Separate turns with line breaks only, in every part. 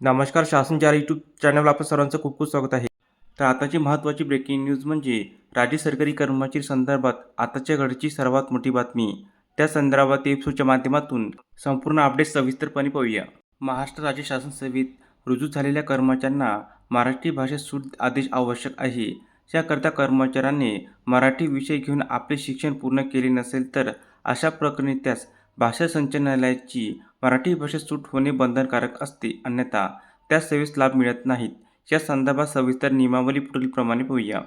नमस्कार शासन चार यूट्यूब चॅनल आपण सर्वांचं खूप खूप स्वागत आहे. तर आताची महत्त्वाची ब्रेकिंग न्यूज म्हणजे राज्य सरकारी कर्मचारी संदर्भात आताच्या घडची सर्वात मोठी बातमी. त्या संदर्भात एप्सोच्या माध्यमातून संपूर्ण अपडेट सविस्तरपणे पाहूया. महाराष्ट्र राज्य शासन सेवेत रुजू झालेल्या कर्मचाऱ्यांना मराठी भाषेत सूट आदेश आवश्यक आहे. याकरता कर्मचाऱ्यांनी मराठी विषय घेऊन आपले शिक्षण पूर्ण केले नसेल तर अशा प्रकरणी त्यास भाषा संचालनालयाची मराठी भाषेत सूट होणे बंधनकारक असते. अन्यथा त्या सेवेस लाभ मिळत नाहीत. या संदर्भात सविस्तर नियमावली पुढीलप्रमाणे पाहूया.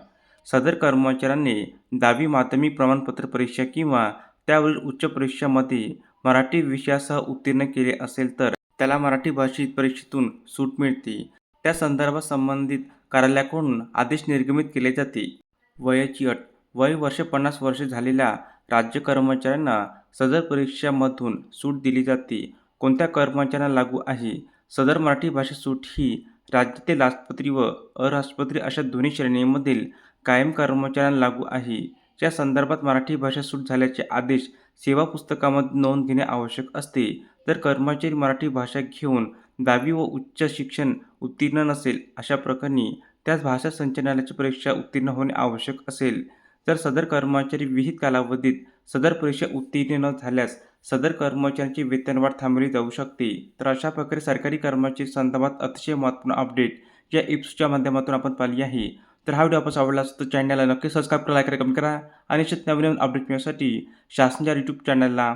सदर कर्मचाऱ्यांनी दहावी माध्यमिक प्रमाणपत्र परीक्षा किंवा त्यावरील उच्च परीक्षामध्ये मराठी विषयासह उत्तीर्ण केले असेल तर त्याला मराठी भाषेत परीक्षेतून सूट मिळते. त्या संदर्भात संबंधित कार्यालयाकडून आदेश निर्गमित केले जाते. वयाची अट वय वर्ष पन्नास वर्षे झालेल्या राज्य कर्मचाऱ्यांना सदर परीक्षामधून सूट दिली जाते. कोणत्या कर्मचाऱ्यांना लागू आहे? सदर मराठी भाषेत सूट ही राज्यातील राजपत्री व अराजपत्री अशा दोन्ही श्रेणींमधील कायम कर्मचाऱ्यांना लागू आहे. या संदर्भात मराठी भाषा सूट झाल्याचे आदेश सेवा पुस्तकामध्ये नोंद घेणे आवश्यक असते. जर कर्मचारी मराठी भाषा घेऊन दहावी व उच्च शिक्षण उत्तीर्ण नसेल अशा प्रकरणी त्याच भाषा संचालनालयाची परीक्षा उत्तीर्ण होणे आवश्यक असेल. तर सदर कर्मचारी विहित कालावधीत सदर परीक्षा उत्तीर्ण न झाल्यास सदर कर्मचाऱ्यांची वेतनवाढ थांबवली जाऊ शकते. तर अशा प्रकारे सरकारी कर्मचारी संदर्भात अतिशय महत्त्वपूर्ण अपडेट या इप्सच्या माध्यमातून आपण पाहिली आहे. तर हा व्हिडिओ आपण आवडला असतो तर चॅनलला नक्की सबस्क्राईब करा लाईक करा कमेंट करा आणि असेच नवीन नवीन अपडेट मिळण्यासाठी शासनाच्या यूट्यूब चॅनलला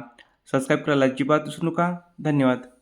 सबस्क्राईब करायला अजिबात विसरू नका. धन्यवाद.